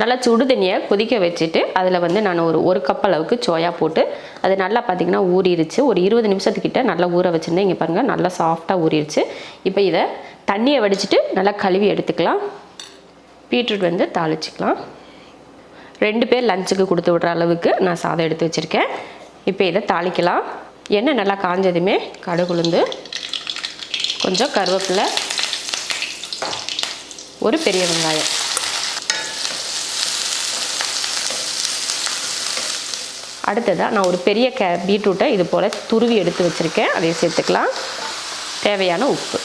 நல்லா சுடு தண்ணியை கொதிக்க வச்சுட்டு அதில் வந்து நான் ஒரு ஒரு கப் அளவுக்கு சோயா போட்டு அது நல்லா பார்த்தீங்கன்னா ஊறிடுச்சு ஒரு இருபது நிமிஷத்துக்கிட்ட நல்லா ஊற வச்சுருந்தேன். இங்கே பாருங்கள் நல்லா சாஃப்டாக ஊறிடுச்சு இப்போ இதை தண்ணியை வடிச்சிட்டு நல்லா கழுவி எடுத்துக்கலாம். பீட்ரூட் வந்து தாளிச்சிக்கலாம். ரெண்டு பேர் லஞ்சுக்கு கொடுத்து விட்ற அளவுக்கு நான் சாதம் எடுத்து வச்சுருக்கேன். இப்போ இதை தாளிக்கலாம். எண்ணெய் நல்லா காஞ்சதுமே கடுகுளுந்து கொஞ்சம் கருவேப்பிலை ஒரு பெரிய வெங்காயம். அடுத்ததாக நான் ஒரு பெரிய கே பீட்ரூட்டை இது போல் துருவி எடுத்து வச்சுருக்கேன். அதையும் சேர்த்துக்கலாம். தேவையான உப்பு.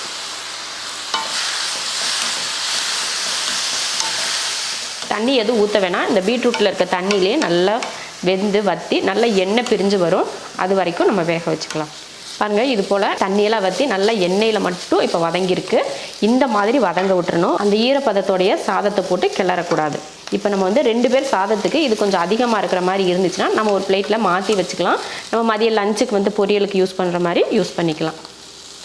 தண்ணி எதுவும் ஊற்ற வேணாம். இந்த பீட்ரூட்டில் இருக்க தண்ணியிலே நல்லா வெந்து வற்றி நல்லா எண்ணெய் பிரிஞ்சு வரும். அது வரைக்கும் நம்ம வேக வச்சுக்கலாம். பாருங்கள் இது போல் தண்ணியெல்லாம் வற்றி நல்லா எண்ணெயில் மட்டும் இப்போ வதங்கியிருக்கு. இந்த மாதிரி வதங்க விட்டுறணும். அந்த ஈரப்பதத்தோடைய சாதத்தை போட்டு கிளறக்கூடாது. இப்போ நம்ம வந்து ரெண்டு பேர் சாதத்துக்கு இது கொஞ்சம் அதிகமாக இருக்கிற மாதிரி இருந்துச்சுன்னா நம்ம ஒரு பிளேட்டில் மாற்றி வச்சுக்கலாம். நம்ம மதிய லஞ்சுக்கு வந்து பொரியலுக்கு யூஸ் பண்ணுற மாதிரி யூஸ் பண்ணிக்கலாம்.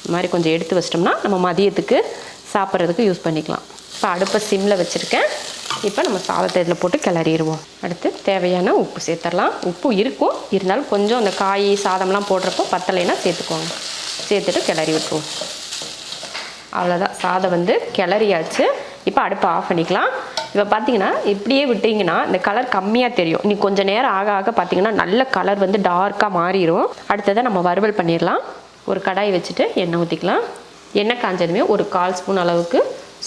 இந்த மாதிரி கொஞ்சம் எடுத்து வச்சிட்டோம்னா நம்ம மதியத்துக்கு சாப்பிட்றதுக்கு யூஸ் பண்ணிக்கலாம். இப்போ அடுப்பை சிம்மில் வச்சுருக்கேன். இப்போ நம்ம சாதத்தை இதில் போட்டு கிளறிடுவோம். அடுத்து தேவையான உப்பு சேர்த்துடலாம் உப்பு இருக்கும். இருந்தாலும் கொஞ்சம் அந்த காய் சாதம்லாம் போடுறப்போ பத்தலைன்னா சேர்த்துக்கோங்க. சேர்த்துட்டு கிளறி விட்டுருவோம். அவ்வளோதான் சாதம் வந்து கிளறியாச்சு. இப்போ அடுப்பை ஆஃப் பண்ணிக்கலாம். இப்போ பார்த்தீங்கன்னா இப்படியே விட்டிங்கன்னா இந்த கலர் கம்மியாக தெரியும். நீ கொஞ்சம் நேரம் ஆக ஆக பார்த்தீங்கன்னா நல்ல கலர் வந்து டார்க்காக மாறிடும் அடுத்ததை நம்ம வறுவல் பண்ணிடலாம். ஒரு கடாய் வச்சுட்டு எண்ணெய் ஊற்றிக்கலாம் எண்ணெய் காஞ்சதுமே ஒரு கால் ஸ்பூன் அளவுக்கு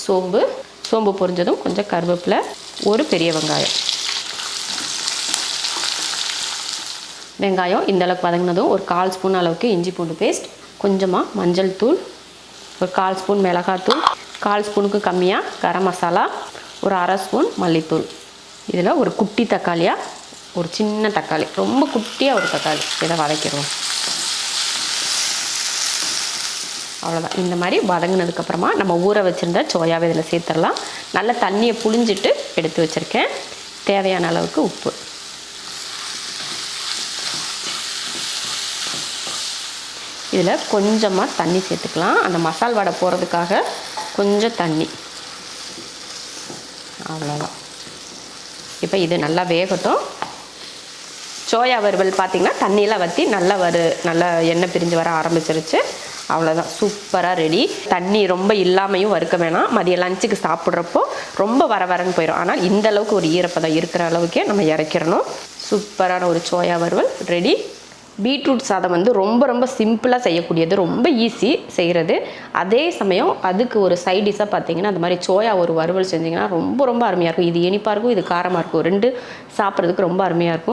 சோம்பு. சோம்பு பொரிஞ்சதும் கொஞ்சம் கருவேப்பிலை ஒரு பெரிய வெங்காயம். வெங்காயம் இந்த அளவுக்கு வதங்கினதும் ஒரு கால் ஸ்பூன் அளவுக்கு இஞ்சி பூண்டு பேஸ்ட் கொஞ்சமாக மஞ்சள் தூள் ஒரு கால் ஸ்பூன் மிளகாத்தூள் கால் ஸ்பூனுக்கு கம்மியாக கரம் மசாலா ஒரு அரை ஸ்பூன் மல்லித்தூள். இதில் ஒரு குட்டி தக்காளியாக ஒரு சின்ன தக்காளி. ரொம்ப குட்டியாக ஒரு தக்காளி. இதை வதக்கிடுவோம். அவ்வளோதான் இந்த மாதிரி வதங்கினதுக்கப்புறமா நம்ம ஊற வச்சுருந்த சோயாவை இதில் சேர்த்துடலாம். நல்ல தண்ணியை புழிஞ்சிட்டு எடுத்து வச்சுருக்கேன். தேவையான அளவுக்கு உப்பு. இதில் கொஞ்சமாக தண்ணி சேர்த்துக்கலாம். அந்த மசால் வடை போகிறதுக்காக கொஞ்சம் தண்ணி. அவ்வளோதான் இப்போ இது நல்லா வேகட்டும். சோயா வறுவல் பார்த்திங்கன்னா தண்ணியெலாம் வற்றி நல்லா வரு நல்லா எண்ணெய் பிரிஞ்சு வர ஆரம்பிச்சிருச்சு. அவ்வளோதான் சூப்பராக ரெடி தண்ணி ரொம்ப இல்லாமையும் வறுக்க வேணாம். மதிய லஞ்சுக்கு சாப்பிட்றப்போ ரொம்ப வர வரன்னு போயிடும் ஆனால் இந்த அளவுக்கு ஒரு ஈரப்பதம் இருக்கிற அளவுக்கே நம்ம இறக்கிடணும். சூப்பரான ஒரு சோயா வறுவல். ரெடி பீட்ரூட் சாதம் வந்து ரொம்ப ரொம்ப சிம்பிளாக செய்யக்கூடியது ரொம்ப ஈஸி செய்கிறது அதே சமயம் அதுக்கு ஒரு சைட் டிஷ்ஷாக பார்த்தீங்கன்னா அந்த மாதிரி சோயா ஒரு வறுவல் செஞ்சிங்கன்னா ரொம்ப ரொம்ப அருமையாக இருக்கும். இது இனிப்பாக இருக்கும் இது காரமாக இருக்கும். ரெண்டு சாப்பிட்றதுக்கு ரொம்ப அருமையாக இருக்கும்.